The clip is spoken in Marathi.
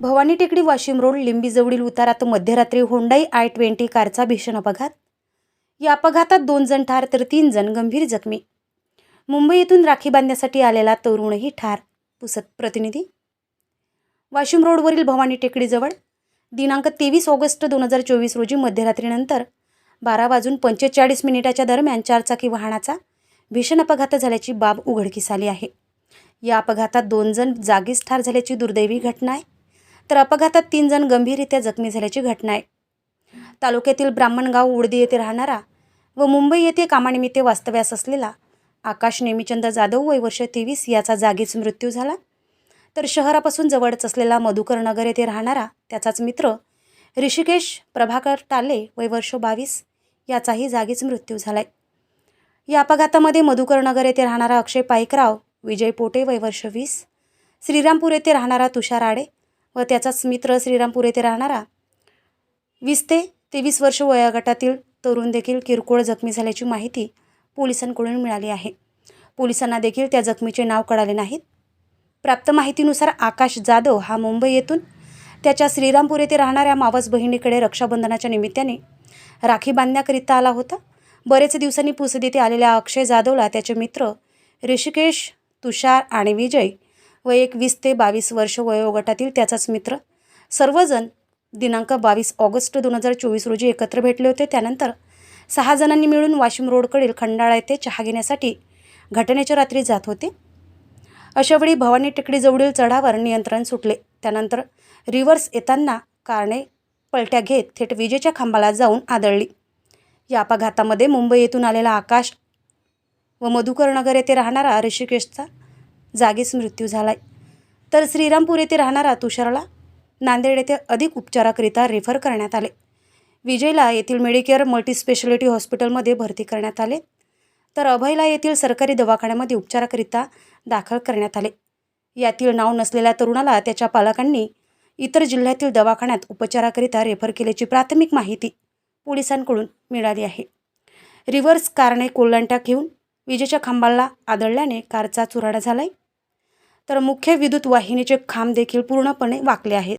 भवानी टेकडी वाशिम रोड लिंबीजवळील उतारात मध्यरात्री होंडाई आय ट्वेंटी कारचा भीषण अपघात. या अपघातात दोन जण ठार तर तीन जण गंभीर जखमी. मुंबई येथून राखी बांधण्यासाठी आलेला तरुणही ठार पुसत प्रतिनिधी. वाशिम रोडवरील भवानी टेकडीजवळ दिनांक तेवीस ऑगस्ट दोन हजार चोवीस रोजी मध्यरात्रीनंतर बारा वाजून पंचेचाळीस मिनिटाच्या दरम्यान चारचाकी वाहनाचा भीषण अपघात झाल्याची बाब उघडकीस आली आहे. या अपघातात दोन जण जागीच ठार झाल्याची दुर्दैवी घटना आहे. तर अपघातात तीन जण गंभीररित्या जखमी झाल्याची घटना आहे. तालुक्यातील ब्राह्मणगाव उडदी येथे राहणारा व मुंबई येथे कामानिमित्त वास्तव्यास असलेला आकाश नेमीचंद जाधव वय वर्ष तेवीस याचा जागीच मृत्यू झाला. तर शहरापासून जवळच असलेला मधुकर नगर येथे राहणारा त्याचाच मित्र ऋषिकेश प्रभाकर टाले वय वर्ष बावीस याचाही जागीच मृत्यू झालाय. या अपघातामध्ये मधुकर नगर येथे राहणारा अक्षय पाईकराव विजय पोटे वय वर्ष वीस श्रीरामपूर येथे राहणारा तुषार आडे व त्याचाच मित्र श्रीरामपूर येथे राहणारा. वीस ते तेवीस वर्ष वयोगटातील तरुण देखील किरकोळ जखमी झाल्याची माहिती पोलिसांकडून मिळाली आहे. पोलिसांना देखील त्या जखमीचे नाव कळाले नाहीत. प्राप्त माहितीनुसार आकाश जाधव हा मुंबई येथून त्याच्या श्रीरामपूर येथे राहणाऱ्या मावस बहिणीकडे रक्षाबंधनाच्या निमित्ताने राखी बांधण्याकरिता आला होता. बरेच दिवसांनी पुसद येथे आलेल्या अक्षय जाधवला त्याचे मित्र ऋषिकेश तुषार आणि विजय व एक वीस ते बावीस वर्ष वयोगटातील त्याचाच मित्र. सर्वजण दिनांक बावीस ऑगस्ट दोन हजार चोवीस रोजी एकत्र भेटले होते. त्यानंतर सहा जणांनी मिळून वाशिम रोडकडील खंडाळा येथे चहा घेण्यासाठी घटनेच्या रात्री जात होते. अशावेळी भवानी टेकडीजवळील चढावर नियंत्रण सुटले. त्यानंतर रिव्हर्स येताना कारणे पलट्या घेत थेट विजेच्या खांबाला जाऊन आदळली. या अपघातामध्ये मुंबई येथून आलेला आकाश व मधुकर नगर येथे राहणारा ऋषिकेशचा जागीच मृत्यू झाला तर श्रीरामपूर येथे राहणारा तुषारला नांदेड येथे अधिक उपचाराकरिता रेफर करण्यात आले. विजयला येथील मेडिकेअर मल्टीस्पेशालिटी हॉस्पिटलमध्ये भरती करण्यात आले. तर अभयला येथील सरकारी दवाखान्यामध्ये उपचाराकरिता दाखल करण्यात आले. यातील नाव नसलेल्या तरुणाला त्याच्या पालकांनी इतर जिल्ह्यातील दवाखान्यात उपचाराकरिता रेफर केल्याची प्राथमिक माहिती पोलिसांकडून मिळाली आहे. रिव्हर्स कारने कोल्हांट्या घेऊन विजेच्या खांबाला आदळल्याने कारचा चुराडा झालाय. तर मुख्य विद्युत वाहिनीचे खांब देखील पूर्णपणे वाकले आहेत.